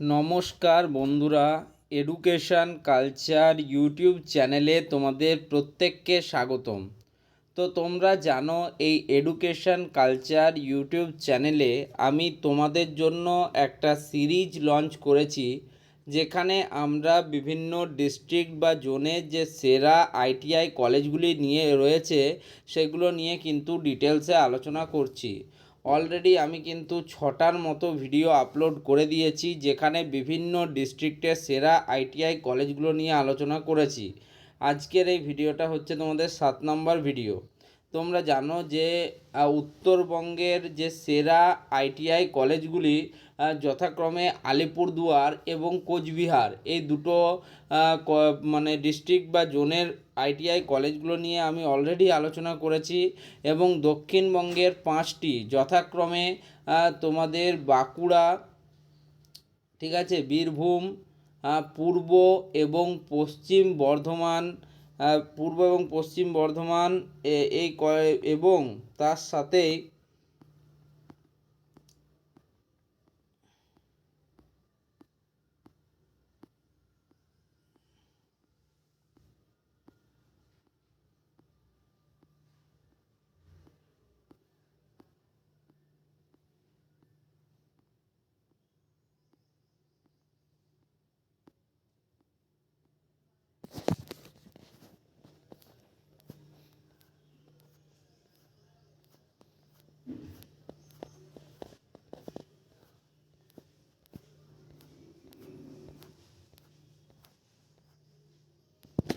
নমস্কার বন্ধুরা education culture YouTube চ্যানেলে তোমাদের প্রত্যেককে স্বাগতম। তো তোমরা জানো, এই এডুকেশান কালচার ইউটিউব চ্যানেলে আমি তোমাদের জন্য একটা সিরিজ লঞ্চ করেছি, যেখানে আমরা বিভিন্ন ডিস্ট্রিক্ট বা জোনের যে সেরা আইটিআই কলেজগুলি নিয়ে রয়েছে, সেগুলো নিয়ে কিন্তু ডিটেলসে আলোচনা করছি। অলরেডি আমি কিন্তু ছটার মতো ভিডিও আপলোড করে দিয়েছি, যেখানে বিভিন্ন ডিস্ট্রিক্টের সেরা আইটিআই কলেজগুলো নিয়ে আলোচনা করেছি। আজকের এই ভিডিওটা হচ্ছে তোমাদের সাত নম্বর ভিডিও তোমরা জানো যে উত্তরবঙ্গের যে সেরা আইটিআই কলেজগুলি যথাক্রমে আলিপুরদুয়ার এবং কোচবিহার, এই দুটো মানে ডিস্ট্রিক্ট বা জোনের আইটিআই কলেজগুলো নিয়ে আমি অলরেডি আলোচনা করেছি এবং দক্ষিণবঙ্গের পাঁচটি, যথাক্রমে তোমাদের বাঁকুড়া, ঠিক আছে, বীরভূম পূর্ব এবং পশ্চিম বর্ধমান পূর্ব এবং পশ্চিম বর্ধমান এই এবং তার সাথেই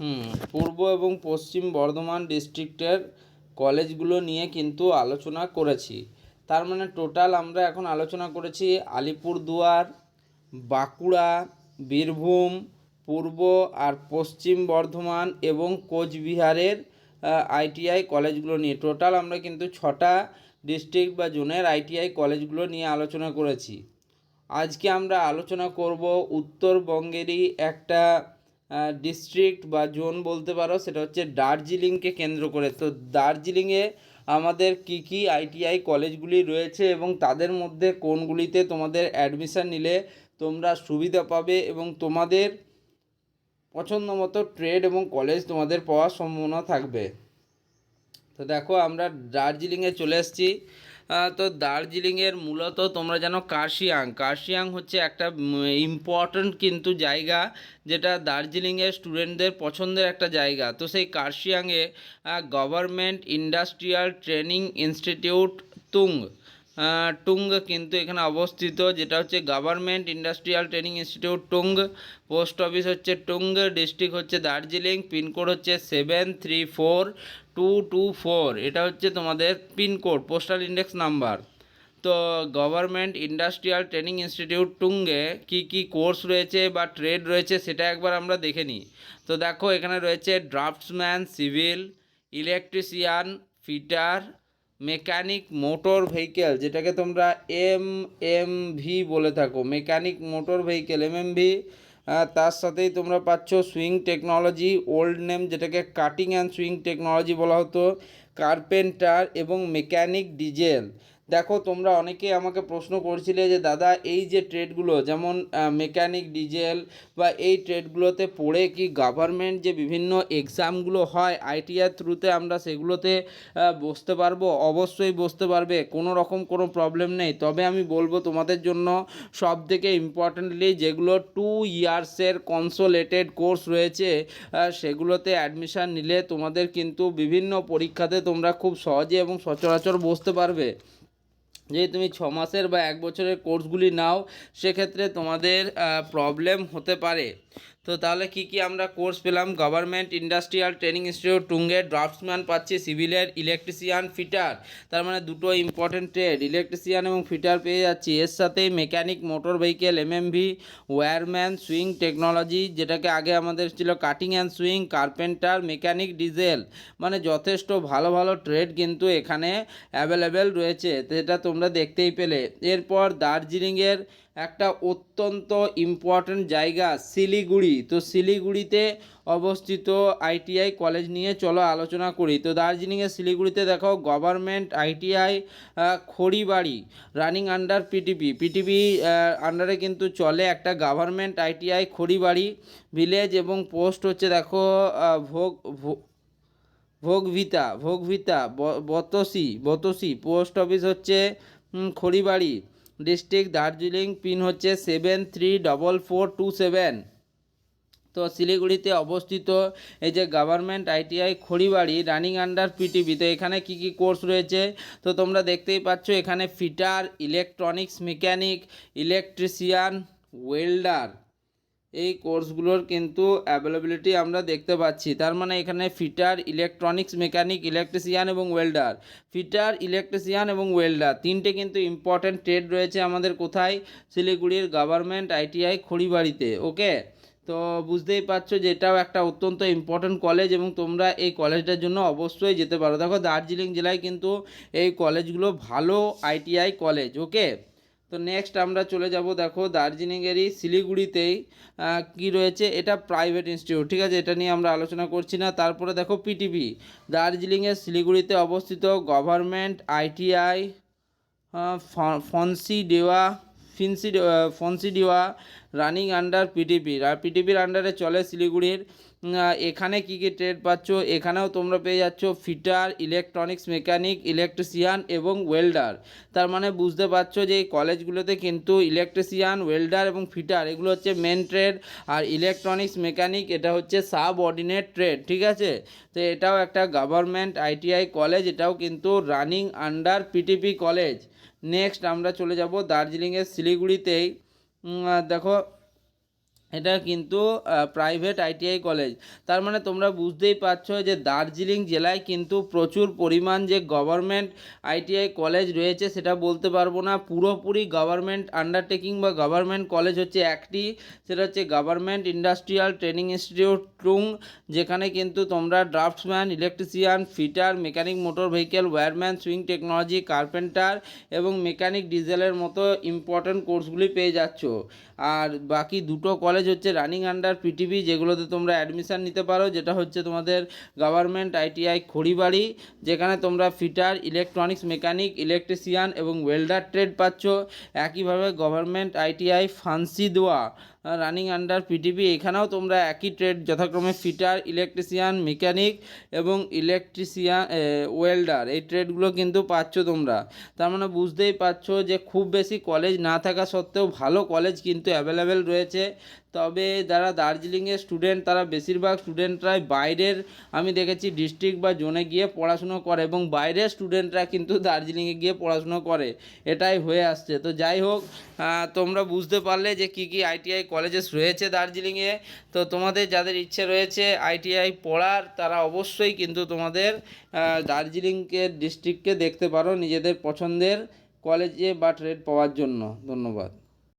হুম, পূর্ব এবং পশ্চিম বর্ধমান ডিস্ট্রিক্টের কলেজগুলো নিয়ে কিন্তু আলোচনা করেছি। তার মানে টোটাল আমরা এখন আলোচনা করেছি আলিপুরদুয়ার, বাঁকুড়া, বীরভূম, পূর্ব আর পশ্চিম বর্ধমান এবং কোচবিহারের আইটিআই কলেজগুলো নিয়ে। টোটাল আমরা কিন্তু ছটা ডিস্ট্রিক্ট বা জোনের আইটিআই কলেজগুলো নিয়ে আলোচনা করেছি। আজকে আমরা আলোচনা করব উত্তরবঙ্গেরই একটা ডিস্ট্রিক্ট বা জোন বলতে পারো, সেটা হচ্ছে দার্জিলিংকে কেন্দ্র করে। তো দার্জিলিংয়ে আমাদের কি কি আইটিআই কলেজগুলি রয়েছে এবং তাদের মধ্যে কোনগুলিতে তোমাদের অ্যাডমিশান নিলে তোমরা সুবিধা পাবে এবং তোমাদের পছন্দ মতো ট্রেড এবং কলেজ তোমাদের পাওয়ার সম্ভাবনা থাকবে। তো দেখো, আমরা দার্জিলিংয়ে চলে এসেছি। তো দার্জিলিংয়ের মূলত তোমরা জানো কার্শিয়াং। কার্শিয়াং হচ্ছে একটা ইম্পর্ট্যান্ট কিন্তু জায়গা যেটা দার্জিলিংয়ের স্টুডেন্টদের পছন্দের একটা জায়গা। তো সেই কার্শিয়াংয়ে government industrial training institute Tung Tung কিন্তু এখানে অবস্থিত, যেটা হচ্ছে government industrial training institute Tung post office হচ্ছে টুং ডিস্ট্রিক্ট হচ্ছে দার্জিলিং পিনকোড হচ্ছে seven three four two two four এটা হচ্ছে তোমাদের pin code postal index number তো গভর্নমেন্ট ইন্ডাস্ট্রিয়াল ট্রেনিং ইনস্টিটিউট টুঙ্গে কি কি কোর্স রয়েছে বা ট্রেড রয়েছে সেটা একবার আমরা দেখে নিই। তো দেখো এখানে রয়েছে draftsman civil electrician fitter mechanic motor vehicle, যেটাকে তোমরা এম এম ভি বলে থাকো। Mechanic motor vehicle, M M V তার সাথেই তোমরা পাচ্ছ সুইং টেকনোলজি, ওল্ড নেম যেটাকে কাটিং অ্যান্ড সুইং টেকনোলজি বলা হতো, কার্পেন্টার এবং মেকানিক ডিজেল। দেখো, তোমরা অনেকেই আমাকে প্রশ্ন করছিলে যে, দাদা, এই যে ট্রেডগুলো, যেমন মেকানিক ডিজেল বা এই ট্রেডগুলোতে পড়ে কি গভর্নমেন্ট যে বিভিন্ন এক্সামগুলো হয় আইটিআর থ্রুতে আমরা সেগুলোতে বসতে পারব? অবশ্যই বসতে পারবে, কোনো রকম কোনো প্রবলেম নেই। তবে আমি বলব তোমাদের জন্য সব থেকে ইম্পর্টেন্টলি যেগুলো টু ইয়ার্সের কনসোলেটেড কোর্স রয়েছে সেগুলোতে অ্যাডমিশান নিলে তোমাদের কিন্তু বিভিন্ন পরীক্ষাতে তোমরা খুব সহজে এবং সচরাচর বসতে পারবে। যদি তুমি ছ মাসের বা এক বছরের কোর্সগুলি নাও সেক্ষেত্রে তোমাদের প্রবলেম হতে পারে। তো তাহলে কি কি আমরা কোর্স পেলাম? গভর্নমেন্ট ইন্ডাস্ট্রিয়াল ট্রেনিং ইনস্টিটিউট টুঙ্গে ড্রাফটসম্যান পাচ্ছি সিভিলের ইলেকট্রিশিয়ান ফিটার তার মানে দুটো ইম্পর্টেন্ট ট্রেড ইলেকট্রিশিয়ান এবং ফিটার পেয়ে যাচ্ছি। এর সাথেই mechanic motor vehicle MMV wireman sewing technology যেটাকে আগে আমাদের ছিল cutting and sewing carpenter mechanic diesel মানে যথেষ্ট ভালো ভালো ট্রেড কিন্তু এখানে অ্যাভেলেবেল রয়েছে। যেটা তোমরা দেখতেই পেলে। এরপর দার্জিলিংয়ের একটা অত্যন্ত ইম্পর্ট্যান্ট জায়গা, শিলিগুড়ি। তো শিলিগুড়িতে অবস্থিত আইটিআই কলেজ নিয়ে চলো আলোচনা করি। তো দার্জিলিংয়ে শিলিগুড়িতে দেখো government ITI Khoribari running under PTP PTP আন্ডারে কিন্তু চলে একটা গভর্নমেন্ট আইটিআই খড়িবাড়ি ভিলেজ এবং পোস্ট হচ্ছে দেখো ভোগ ভোগভিতা ভোগভিতা বতসি বতসি পোস্ট অফিস হচ্ছে খড়িবাড়ি। ডিস্ট্রিক্ট দার্জিলিং পিন হচ্ছে seven three double four two seven. তো শিলিগুড়িতে অবস্থিত এই যে government ITI Khoribari running under PTV তো এখানে কি কি কোর্স রয়েছে? তো তোমরা দেখতেই পাচ্ছ এখানে fitter, electronics mechanic, electrician, welder. এই কোর্সগুলোর কিন্তু অ্যাভেলেবিলিটি আমরা দেখতে পাচ্ছি। তার মানে এখানে ফিটার ইলেকট্রনিক্স মেকানিক ইলেকট্রিশিয়ান এবং ওয়েল্ডার ফিটার ইলেকট্রিশিয়ান এবং ওয়েল্ডার তিনটে কিন্তু ইম্পর্ট্যান্ট ট্রেড রয়েছে আমাদের কোথায়? শিলিগুড়ির গভর্নমেন্ট আইটিআই খড়িবাড়িতে ওকে তো বুঝতেই পারছ যে এটাও একটা অত্যন্ত ইম্পর্ট্যান্ট কলেজ এবং তোমরা এই কলেজটার জন্য অবশ্যই যেতে পারো। দেখো দার্জিলিং জেলায় কিন্তু এই কলেজগুলো ভালো আইটিআই কলেজ ওকে তো নেক্সট আমরা চলে যাব দেখো দার্জিলিংয়েরই শিলিগুড়িতেই কি রয়েছে? এটা প্রাইভেট ইনস্টিটিউট ঠিক আছে? এটা নিয়ে আমরা আলোচনা করছি না। তারপরে দেখো পিটিপি দার্জিলিংয়ের শিলিগুড়িতে অবস্থিত গভর্নমেন্ট আইটিআই ফনসি ডেওয়া ফিনসি ফনসি ডেওয়া রানিং আন্ডার পিটিপি পিটিপির আন্ডারে চলে শিলিগুড়ির। এখানে কি কি ট্রেড পাচ্ছ? এখানেও তোমরা পেয়ে যাচ্ছ ফিটার, ইলেকট্রনিক্স মেকানিক, ইলেকট্রিশিয়ান এবং ওয়েল্ডার। তার মানে বুঝতে পারছ যে এই কলেজগুলোতে কিন্তু ইলেকট্রিশিয়ান, ওয়েল্ডার এবং ফিটার, এগুলো হচ্ছে মেন ট্রেড। আর ইলেকট্রনিক্স মেকানিক, এটা হচ্ছে সাব অর্ডিনেট ট্রেড, ঠিক আছে? তো এটাও একটা গভর্নমেন্ট আইটিআই কলেজ, এটাও কিন্তু running under PTP college. Next আমরা চলে যাব দার্জিলিংয়ের শিলিগুড়িতেই। দেখো এটা কিন্তু প্রাইভেট আইটিআই কলেজ তার মানে তোমরা বুঝতেই পারছ যে দার্জিলিং জেলায় কিন্তু প্রচুর পরিমাণ যে গভর্নমেন্ট আইটিআই কলেজ রয়েছে সেটা বলতে পারব না। পুরোপুরি গভর্নমেন্ট আন্ডারটেকিং বা গভর্নমেন্ট কলেজ হচ্ছে একটি। সেটা হচ্ছে গভর্নমেন্ট ইন্ডাস্ট্রিয়াল ট্রেনিং ইনস্টিটিউট ট্রুং যেখানে কিন্তু তোমরা draftsman electrician fitter mechanic motor vehicle wireman sewing technology carpenter এবং মেকানিক ডিজেলের মতো ইম্পর্ট্যান্ট কোর্সগুলি পেয়ে যাচ্ছ। আর বাকি দুটো কলেজ হচ্ছে রানিং আন্ডার পিটিভি যেগুলোতে তোমরা অ্যাডমিশান নিতে পারো, যেটা হচ্ছে তোমাদের গভর্নমেন্ট আইটিআই খড়িবাড়ি, যেখানে তোমরা ফিটার ইলেকট্রনিক্স মেকানিক ইলেকট্রিশিয়ান এবং ওয়েল্ডার ট্রেড পাচ্ছ। একইভাবে government ITI Phansidewa running under PTV এখানেও তোমরা একই ট্রেড যথাক্রমে ফিটার ইলেকট্রিশিয়ান মেকানিক এবং ইলেকট্রিশিয়ান ওয়েল্ডার এই ট্রেডগুলো কিন্তু পাচ্ছ তোমরা। তার মানে বুঝতেই পারছ যে খুব বেশি কলেজ না থাকা সত্ত্বেও ভালো কলেজ কিন্তু অ্যাভেলেবেল রয়েছে। তবে যারা দার্জিলিংয়ের স্টুডেন্ট তারা বেশিরভাগ স্টুডেন্টরাই বাইরের, আমি দেখেছি ডিস্ট্রিক্ট বা জোনে গিয়ে পড়াশুনো করে এবং বাইরের স্টুডেন্টরা কিন্তু দার্জিলিংয়ে গিয়ে পড়াশুনো করে। এটাই হয়ে আসছে। তো যাই হোক তোমরা বুঝতে পারলে যে কি কি আইটিআই কলেজেস রয়েছে দার্জিলিংয়ে, তো তোমাদের যাদের ইচ্ছে রয়েছে আইটিআই পড়ার, তারা অবশ্যই কিন্তু তোমাদের দার্জিলিংকে, ডিস্ট্রিক্টকে দেখতে পারো নিজেদের পছন্দের কলেজে বা ট্রেড পাওয়ার জন্য। ধন্যবাদ।